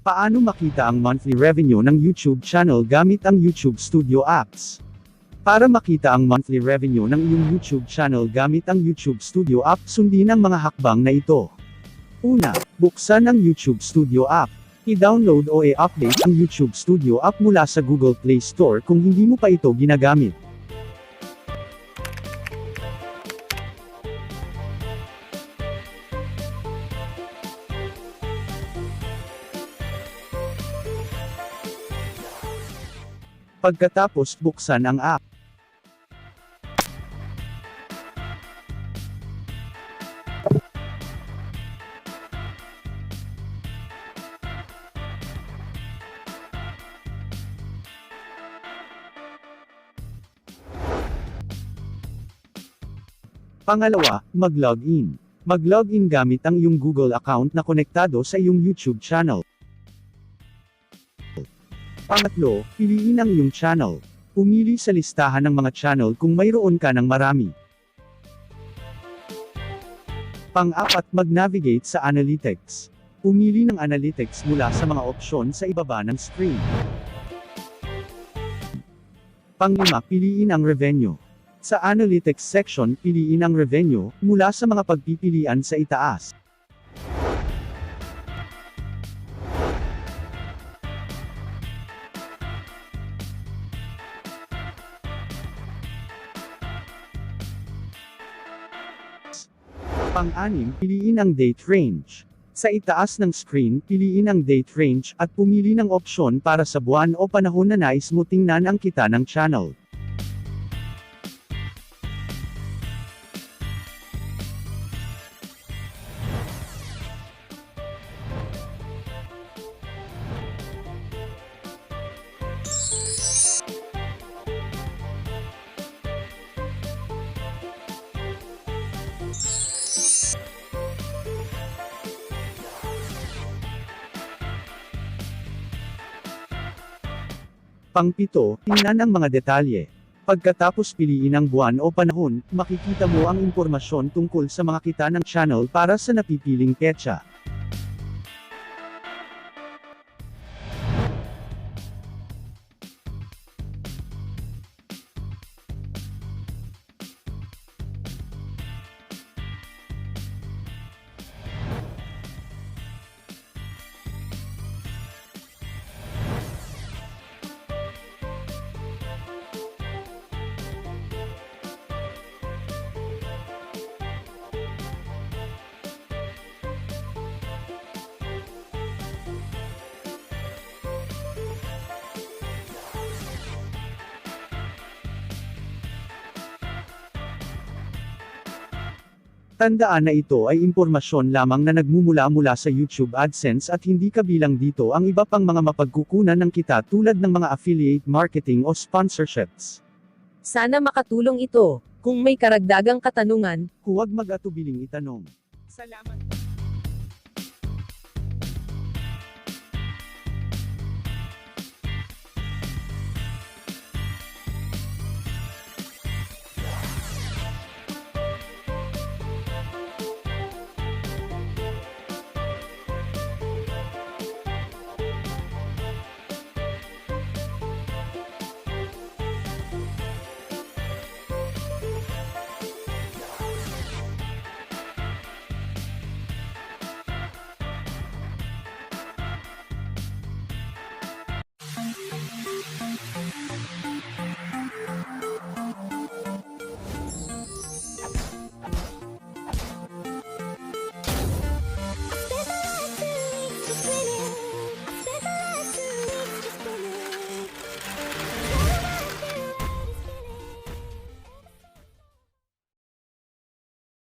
Paano makita ang monthly revenue ng YouTube channel gamit ang YouTube Studio apps? Para makita ang monthly revenue ng iyong YouTube channel gamit ang YouTube Studio app, sundin ang mga hakbang na ito. Una, buksan ang YouTube Studio app. I-download o i-update ang YouTube Studio app mula sa Google Play Store kung hindi mo pa ito ginagamit. Pagkatapos buksan ang app. Pangalawa, mag-login. Mag-login gamit ang iyong Google account na konektado sa iyong YouTube channel. Pangatlo, piliin ang iyong channel. Pumili sa listahan ng mga channel kung mayroon ka ng marami. Pang-apat, mag-navigate sa Analytics. Pumili ng Analytics mula sa mga opsyon sa ibaba ng screen. Panglima, piliin ang Revenue. Sa Analytics section, piliin ang Revenue mula sa mga pagpipilian sa itaas. Pang-anim, piliin ang date range. Sa itaas ng screen, piliin ang date range at pumili ng opsyon para sa buwan o panahon na nais mo tingnan ang kita ng channel. Pangpito, tingnan ang mga detalye. Pagkatapos piliin ang buwan o panahon, makikita mo ang impormasyon tungkol sa mga kita ng channel para sa napipiling petsa. Tandaan na ito ay impormasyon lamang na nagmumula mula sa YouTube AdSense at hindi kabilang dito ang iba pang mga mapagkukunan ng kita tulad ng mga affiliate marketing o sponsorships. Sana makatulong ito. Kung may karagdagang katanungan, Huwag mag-atubiling itanong. Salamat.